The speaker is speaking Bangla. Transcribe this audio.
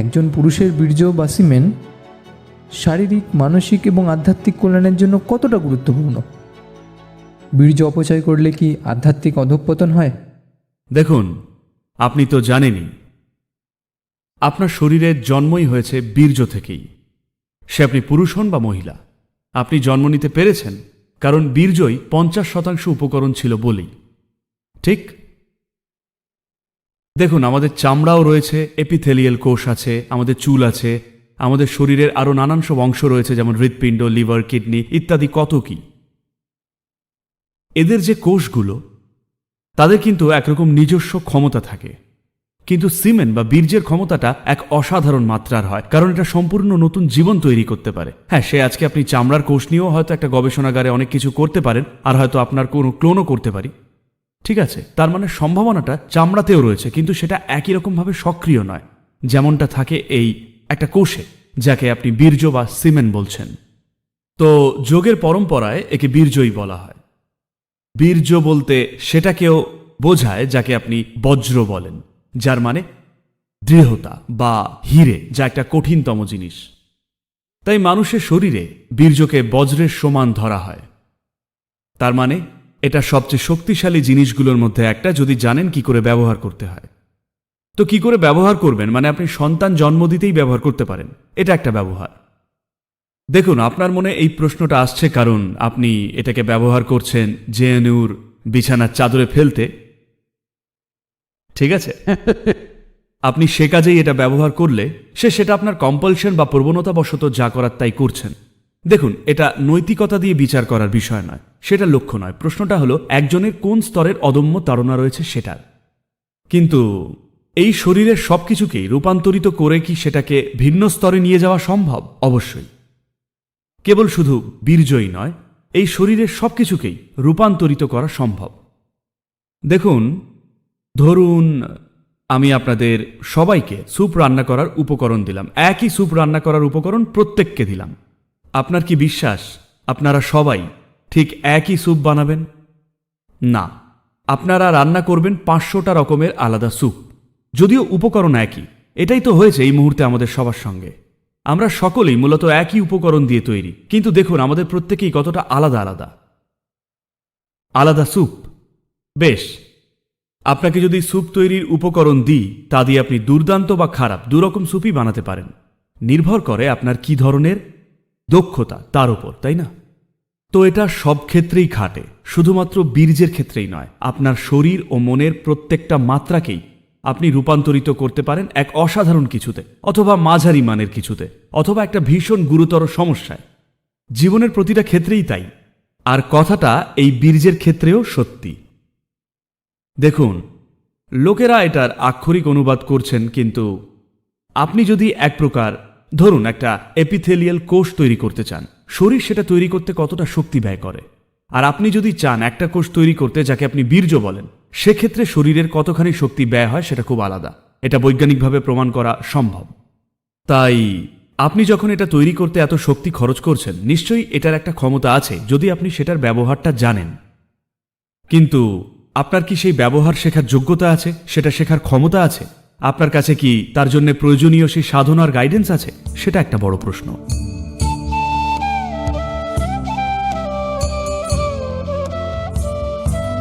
একজন পুরুষের বীর্য বা সিমেন শারীরিক, মানসিক এবং আধ্যাত্মিক কল্যাণের জন্য কতটা গুরুত্বপূর্ণ? বীর্য অপচয় করলে কি আধ্যাত্মিক অধঃপতন হয়? দেখুন, আপনি তো জানেনই, আপনার শরীরের জন্মই হয়েছে বীর্য থেকেই। সে আপনি পুরুষ হন বা মহিলা, আপনি জন্ম নিতে পেরেছেন, কারণ বীর্যই পঞ্চাশ শতাংশ উপকরণ ছিল বলেই। ঠিক দেখুন, আমাদের চামড়াও রয়েছে এপিথেলিয়াল কোষ আছে, আমাদের চুল আছে, আমাদের শরীরের আরও নানান সব অংশ রয়েছে, যেমন হৃৎপিণ্ড, লিভার, কিডনি ইত্যাদি, কত কি। এদের যে কোষগুলো, তাদের কিন্তু একরকম নিজস্ব ক্ষমতা থাকে। কিন্তু সিমেন বা বীর্যের ক্ষমতাটা এক অসাধারণ মাত্রার হয়, কারণ এটা সম্পূর্ণ নতুন জীবন তৈরি করতে পারে। হ্যাঁ সে আজকে আপনি চামড়ার কোষ নিয়েও হয়তো একটা গবেষণাগারে অনেক কিছু করতে পারেন, আর হয়তো আপনার কোনো ক্লোনও করতে পারি। ঠিক আছে, তার মানে সম্ভাবনাটা চামড়াতেও রয়েছে, কিন্তু সেটা একই রকমভাবে সক্রিয় নয়। যেমনটা থাকে এই একটা কোষে, যাকে আপনি বীর্য বা সিমেন বলছেন। তো যোগের পরম্পরায় একে বীর্যই বলা হয়। বীর্য বলতে সেটাকেও বোঝায় যাকে আপনি বজ্র বলেন, যার মানে দৃঢ়তা বা হিরে, যা একটা কঠিনতম জিনিস। তাই মানুষের শরীরে বীর্যকে বজ্রের সমান ধরা হয়। তার মানে এটা সবচেয়ে শক্তিশালী জিনিসগুলোর মধ্যে একটা, যদি জানেন কি করে ব্যবহার করতে হয়। তো কি করে ব্যবহার করবেন? মানে আপনি সন্তান জন্ম দিতেই ব্যবহার করতে পারেন। এটা একটা ব্যবহার। দেখুন, আপনার মনে এই প্রশ্নটা আসছে কারণ আপনি এটাকে ব্যবহার করছেন জেএনইউর বিছানার চাদরে ফেলতে। ঠিক আছে? আপনি সে কাজেই এটা ব্যবহার করলে, সে সেটা আপনার কম্পালশন বা প্রবণতাবশত যা করার তাই করছেন। দেখুন, এটা নৈতিকতা দিয়ে বিচার করার বিষয় নয়, সেটা লক্ষ্য নয়। প্রশ্নটা হলো, একজনের কোন স্তরের অদম্য তাড়না রয়েছে সেটার? কিন্তু এই শরীরের সব কিছুকেই রূপান্তরিত করে কি সেটাকে ভিন্ন স্তরে নিয়ে যাওয়া সম্ভব? অবশ্যই। কেবল শুধু বীর্যই নয়, এই শরীরের সব কিছুকেই রূপান্তরিত করা সম্ভব। দেখুন, ধরুন, আমি আপনাদের সবাইকে স্যুপ রান্না করার উপকরণ দিলাম। একই স্যুপ রান্না করার উপকরণ প্রত্যেককে দিলাম। আপনার কি বিশ্বাস? আপনারা সবাই ঠিক একই স্যুপ বানাবেন? না। আপনারা রান্না করবেন পাঁচশোটা রকমের আলাদা স্যুপ। যদিও উপকরণ একই। এটাই তো হয়েছে এই মুহূর্তে আমাদের সবার সঙ্গে। আমরা সকলেই মূলত একই উপকরণ দিয়ে তৈরি। কিন্তু দেখুন, আমাদের প্রত্যেকেই কতটা আলাদা আলাদা। আলাদা স্যুপ। বেশ। আপনাকে যদি স্যুপ তৈরির উপকরণ দিই, তা দিয়ে আপনি দুর্দান্ত বা খারাপ দুরকম স্যুপই বানাতে পারেন। নির্ভর করে আপনার কি ধরনের দক্ষতা তার উপর, তাই না? তো এটা সব ক্ষেত্রেই খাটে, শুধুমাত্র বীর্যের ক্ষেত্রেই নয়, আপনার শরীর ও মনের প্রত্যেকটা মাত্রাকেই আপনি রূপান্তরিত করতে পারেন এক অসাধারণ কিছুতে, অথবা মাঝারি মানের কিছুতে, অথবা একটা ভীষণ গুরুতর সমস্যায়। জীবনের প্রতিটা ক্ষেত্রেই তাই, আর কথাটা এই বীর্যের ক্ষেত্রেও সত্যি। দেখুন, লোকেরা এটার আক্ষরিক অনুবাদ করছেন কিন্তু আপনি যদি এক প্রকার ধরুন, একটা এপিথেলিয়াল কোষ তৈরি করতে চান। শরীর সেটা তৈরি করতে কতটা শক্তি ব্যয় করে? আর আপনি যদি চান একটা কোষ তৈরি করতে, যাকে আপনি বীর্য বলেন, সেক্ষেত্রে শরীরের কতখানি শক্তি ব্যয় হয় সেটা খুব আলাদা। এটা বৈজ্ঞানিকভাবে প্রমাণ করা সম্ভব। তাই, আপনি যখন এটা তৈরি করতে এত শক্তি খরচ করছেন, নিশ্চয়ই এটার একটা ক্ষমতা আছে, যদি আপনি সেটার ব্যবহারটা জানেন। কিন্তু আপনার কি সেই ব্যবহার শেখার যোগ্যতা আছে? সেটা শেখার ক্ষমতা আছে? আপনার কাছে কি তার জন্য প্রয়োজনীয় সেই সাধনার গাইডেন্স আছে? সেটা একটা বড় প্রশ্ন।